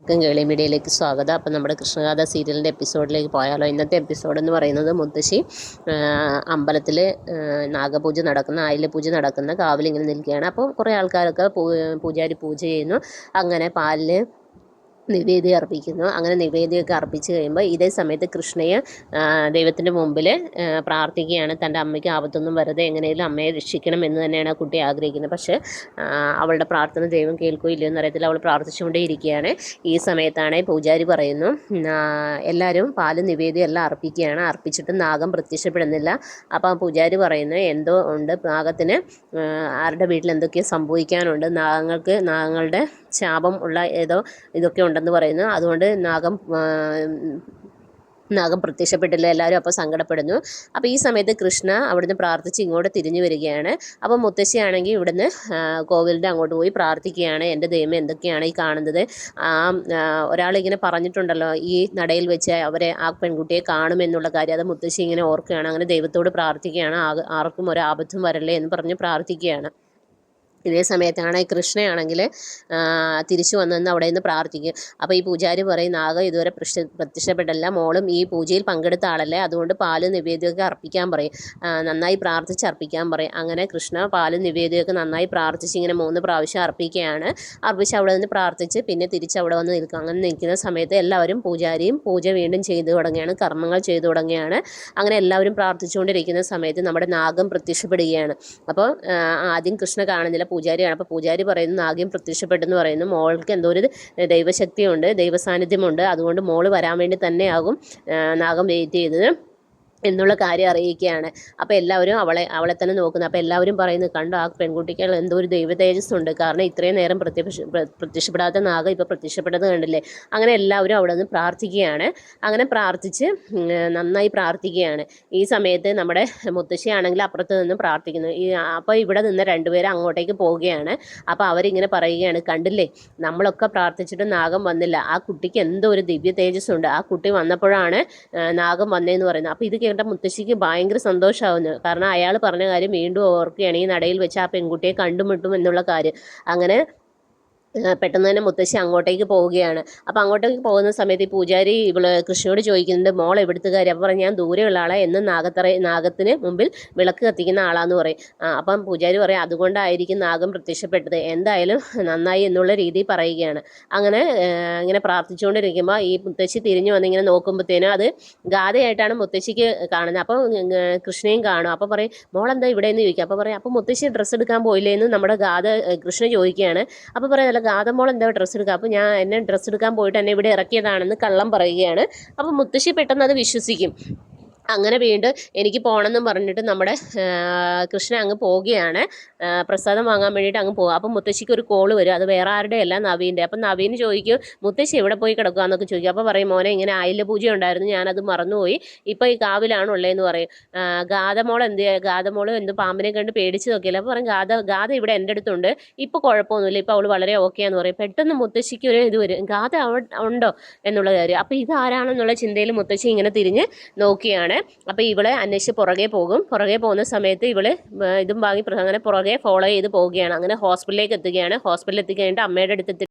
എല്ലാവർക്കും കേളി മീഡിയയിലേക്ക് സ്വാഗതം. അപ്പം നമ്മുടെ കൃഷ്ണഗാഥ സീരിയലിന്റെ എപ്പിസോഡിലേക്ക് പോയാലോ. ഇന്നത്തെ എപ്പിസോഡ് എന്ന് പറയുന്നത് മുത്തശ്ശി അമ്പലത്തിൽ നാഗപൂജ നടക്കുന്ന ആയില പൂജ നടക്കുന്ന കാവിലിങ്ങനെ നിൽക്കുകയാണ്. അപ്പോൾ കുറേ ആൾക്കാരൊക്കെ പൂജാരി പൂജ ചെയ്യുന്നു. അങ്ങനെ പാലിൽ നിവേദ്യം അർപ്പിക്കുന്നു. അങ്ങനെ നിവേദ്യമൊക്കെ അർപ്പിച്ച് കഴിയുമ്പോൾ ഇതേ സമയത്ത് കൃഷ്ണയെ ദൈവത്തിന്റെ മുമ്പിൽ പ്രാർത്ഥിക്കുകയാണ്. തന്റെ അമ്മയ്ക്ക് ആപത്തൊന്നും വരതെ എങ്ങനെയും അമ്മയെ രക്ഷിക്കണം എന്ന് തന്നെയാണ് ആ കുട്ടി ആഗ്രഹിക്കുന്നത്. പക്ഷേ അവളുടെ പ്രാർത്ഥന ദൈവം കേൾക്കുകയോ ഇല്ലയോ എന്നറിയത്തില്ല അവൾ പ്രാർത്ഥിച്ചുകൊണ്ടേ ഇരിക്കുകയാണ് ഈ സമയത്താണ് പൂജാരി പറയുന്നു എല്ലാവരും പാൽ നിവേദ്യം എല്ലാം അർപ്പിക്കുകയാണ്. അർപ്പിച്ചിട്ട് നാഗം പ്രത്യക്ഷപ്പെടുന്നില്ല. അപ്പോൾ പൂജാരി പറയുന്നു എന്തോ ഉണ്ട് നാഗത്തിന്? ആരുടെ വീട്ടിൽ എന്തൊക്കെയോ സംഭവിക്കാനുണ്ട്. നാഗങ്ങൾക്ക് നാഗങ്ങളുടെ ശാപം ഉള്ള ഏതോ ഇതൊക്കെ ഉണ്ടെന്ന് പറയുന്നു. അതുകൊണ്ട് നാഗം നാഗം പ്രത്യക്ഷപ്പെട്ടില്ല. എല്ലാവരും അപ്പോൾ സങ്കടപ്പെടുന്നു. അപ്പോൾ ഈ സമയത്ത് കൃഷ്ണ അവിടുന്ന് പ്രാർത്ഥിച്ച് ഇങ്ങോട്ട് തിരിഞ്ഞു വരികയാണ്. അപ്പോൾ മുത്തശ്ശിയാണെങ്കിൽ ഇവിടുന്ന് കോവിലിന്റെ അങ്ങോട്ട് പോയി പ്രാർത്ഥിക്കുകയാണ്. എന്റെ ദൈവം എന്തൊക്കെയാണ് ഈ കാണുന്നത്? ആ ഒരാളിങ്ങനെ പറഞ്ഞിട്ടുണ്ടല്ലോ ഈ നടയിൽ വെച്ച് അവരെ ആ പെൺകുട്ടിയെ കാണുമെന്നുള്ള കാര്യം. അത് മുത്തശ്ശി ഇങ്ങനെ ഓർക്കുകയാണ്. അങ്ങനെ ദൈവത്തോട് പ്രാർത്ഥിക്കുകയാണ്. ആർക്കും ഒരു ആപത്തും വരല്ലേ എന്ന് പറഞ്ഞ് പ്രാർത്ഥിക്കുകയാണ്. ഇതേ സമയത്താണ് കൃഷ്ണയാണെങ്കിൽ തിരിച്ചു വന്നെന്ന് അവിടെ നിന്ന് പ്രാർത്ഥിക്കും. അപ്പോൾ ഈ പൂജാരി പറയും നാഗം ഇതുവരെ പ്രത്യ പ്രത്യക്ഷപ്പെട്ടില്ല. മോളും ഈ പൂജയിൽ പങ്കെടുത്ത ആളല്ലേ. അതുകൊണ്ട് പാൽ നിവേദ്യമൊക്കെ അർപ്പിക്കാൻ പറയും. നന്നായി പ്രാർത്ഥിച്ച് അർപ്പിക്കാൻ പറയും. അങ്ങനെ കൃഷ്ണ പാൽ നിവേദ്യമൊക്കെ നന്നായി പ്രാർത്ഥിച്ച് ഇങ്ങനെ മൂന്ന് പ്രാവശ്യം അർപ്പിക്കുകയാണ്. അർപ്പിച്ച് അവിടെ നിന്ന് പ്രാർത്ഥിച്ച് പിന്നെ തിരിച്ച് അവിടെ വന്ന് നിൽക്കും. അങ്ങനെ നിൽക്കുന്ന സമയത്ത് എല്ലാവരും പൂജാരിയും പൂജ വീണ്ടും ചെയ്തു തുടങ്ങിയാണ് കർമ്മങ്ങൾ ചെയ്തു തുടങ്ങിയാണ് അങ്ങനെ എല്ലാവരും പ്രാർത്ഥിച്ചുകൊണ്ടിരിക്കുന്ന സമയത്ത് നമ്മുടെ നാഗം പ്രത്യക്ഷപ്പെടുകയാണ്. അപ്പോൾ ആദ്യം കൃഷ്ണ കാണുന്നില്ല. പൂജാരിയാണ്. അപ്പോൾ പൂജാരി പറയുന്നു നാഗ്യം പ്രത്യക്ഷപ്പെട്ടെന്ന് പറയുന്നു. മോൾക്ക് എന്തോ ഒരു ദൈവശക്തിയുണ്ട് ദൈവസാന്നിധ്യമുണ്ട്. അതുകൊണ്ട് മോൾ വരാൻ വേണ്ടി തന്നെയാകും നാഗം വെയിറ്റ് ചെയ്തത്. എന്നുള്ള കാര്യം അറിയിക്കുകയാണ്. അപ്പോൾ എല്ലാവരും അവളെ അവളെ തന്നെ നോക്കുന്നു. അപ്പോൾ എല്ലാവരും പറയുന്നു കണ്ടു ആ പെൺകുട്ടിക്ക് എന്തോ ഒരു ദൈവ തേജസ്സുണ്ട്. കാരണം ഇത്രയും നേരം പ്രത്യക്ഷ പ്രത്യക്ഷപ്പെടാത്ത നാഗം ഇപ്പോൾ പ്രത്യക്ഷപ്പെട്ടത് കണ്ടില്ലേ? അങ്ങനെ എല്ലാവരും അവിടെ നിന്ന് പ്രാർത്ഥിക്കുകയാണ്. അങ്ങനെ പ്രാർത്ഥിച്ച് നന്നായി പ്രാർത്ഥിക്കുകയാണ്. ഈ സമയത്ത് നമ്മുടെ മുത്തശ്ശിയാണെങ്കിൽ അപ്പുറത്ത് നിന്ന് പ്രാർത്ഥിക്കുന്നു. ഈ അപ്പോൾ ഇവിടെ നിന്ന് രണ്ടുപേരും അങ്ങോട്ടേക്ക് പോവുകയാണ്. അപ്പോൾ അവരിങ്ങനെ പറയുകയാണ് കണ്ടില്ലേ നമ്മളൊക്കെ പ്രാർത്ഥിച്ചിട്ട് നാഗം വന്നില്ല. ആ കുട്ടിക്ക് എന്തോ ഒരു ദിവ്യ തേജസ്സുണ്ട്. ആ കുട്ടി വന്നപ്പോഴാണ് നാഗം വന്നതെന്ന് പറയുന്നത്. അപ്പോൾ ഇത് കേട്ട മുത്തശ്ശിക്ക് ഭയങ്കര സന്തോഷമാവുന്നു. കാരണം അയാൾ പറഞ്ഞ കാര്യം വീണ്ടും ഓർക്കുകയാണ്. ഈ നടയിൽ വെച്ച് ആ പെൺകുട്ടിയെ കണ്ടുമുട്ടും എന്നുള്ള കാര്യം. അങ്ങനെ പെട്ടെന്ന് തന്നെ മുത്തശ്ശി അങ്ങോട്ടേക്ക് പോവുകയാണ്. അപ്പോൾ അങ്ങോട്ടേക്ക് പോകുന്ന സമയത്ത് ഈ പൂജാരി ഇവൾ കൃഷ്ണയോട് ചോദിക്കുന്നുണ്ട് മോൾ കാര്യം അപ്പോൾ പറഞ്ഞു ഞാൻ ദൂരെയുള്ള ആളെ. എന്ന് നാഗത്തറ നാഗത്തിന് മുമ്പിൽ വിളക്ക് കത്തിക്കുന്ന ആളാന്ന് പറയും. അപ്പം പൂജാരി പറയും അതുകൊണ്ടായിരിക്കും നാഗം പ്രത്യക്ഷപ്പെട്ടത്. എന്തായാലും നന്നായി എന്നുള്ള രീതി പറയുകയാണ്. അങ്ങനെ ഇങ്ങനെ പ്രാർത്ഥിച്ചുകൊണ്ടിരിക്കുമ്പോൾ ഈ മുത്തശ്ശി തിരിഞ്ഞു വന്നിങ്ങനെ നോക്കുമ്പോഴത്തേനും അത് ഗാഥയായിട്ടാണ് മുത്തശ്ശിക്ക് കാണുന്നത്. അപ്പോൾ കൃഷ്ണയും കാണും. അപ്പോൾ പറയും മോളെന്താ ഇവിടെ എന്ന് ചോദിക്കുക? അപ്പോൾ പറയും അപ്പോൾ മുത്തശ്ശി ഡ്രസ്സ് എടുക്കാൻ പോയില്ലേ എന്ന് നമ്മുടെ ഗാഥ കൃഷ്ണ ചോദിക്കുകയാണ്. അപ്പോൾ പറയാം ഗാതമോൾ എന്താ ഡ്രസ്സ് എടുക്കുക അപ്പോൾ ഞാൻ എന്നെ ഡ്രസ്സ് എടുക്കാൻ പോയിട്ട് എന്നെ ഇവിടെ ഇറക്കിയതാണെന്ന് കള്ളം പറയുകയാണ്. അപ്പോൾ മുത്തശ്ശി പെട്ടെന്ന് അത് വിശ്വസിക്കും. അങ്ങനെ വീണ്ടും എനിക്ക് പോകണമെന്നും പറഞ്ഞിട്ട് നമ്മുടെ കൃഷ്ണൻ അങ്ങ് പോവുകയാണ്. പ്രസാദം വാങ്ങാൻ വേണ്ടിയിട്ട് അങ്ങ് പോകുക അപ്പം മുത്തശ്ശിക്ക് ഒരു കോൾ വരും. അത് വേറെ ആരുടെ അല്ല നവീന്റെ. അപ്പം നവീൻ ചോദിക്കും മുത്തശ്ശി എവിടെ പോയി കിടക്കുക എന്നൊക്കെ ചോദിക്കും. അപ്പോൾ പറയും മോനെ ഇങ്ങനെ ആയില്ല പൂജ ഉണ്ടായിരുന്നു. ഞാനത് മറന്നുപോയി. ഇപ്പോൾ ഈ കാവിലാണ് ഉള്ളതെന്ന് പറയും. ഗാതമോൾ എന്ത് ഗാതമോൾ എന്ത് പാമ്പിനെ കണ്ട് പേടിച്ച് നോക്കിയില്ല അപ്പോൾ പറയും ഗാത ഗാത ഇവിടെ എന്റെ അടുത്തുണ്ട്. ഇപ്പോൾ കുഴപ്പമൊന്നുമില്ല. ഇപ്പോൾ അവൾ വളരെ ഓക്കെയാന്ന് പറയും. പെട്ടെന്ന് മുത്തശ്ശിക്ക് ഒരു ഇത് വരും. ഗാഥ ഉണ്ടോ? എന്നുള്ള കാര്യം. അപ്പോൾ ഇതാരാണെന്നുള്ള ചിന്തയിൽ മുത്തശ്ശി ഇങ്ങനെ തിരിഞ്ഞ് നോക്കിയാണ്. അപ്പോൾ ഇവളെ അന്വേഷിച്ച് പുറകെ പോകും. പുറകെ പോകുന്ന സമയത്ത് ഇവൾ ഇതും വാങ്ങി അങ്ങനെ പുറകെ ഫോളോ ചെയ്ത് പോവുകയാണ്. അങ്ങനെ ഹോസ്പിറ്റലിലേക്ക് എത്തുകയാണ്. ഹോസ്പിറ്റലിൽ എത്തിക്കഴിഞ്ഞിട്ട് അമ്മയുടെ അടുത്ത്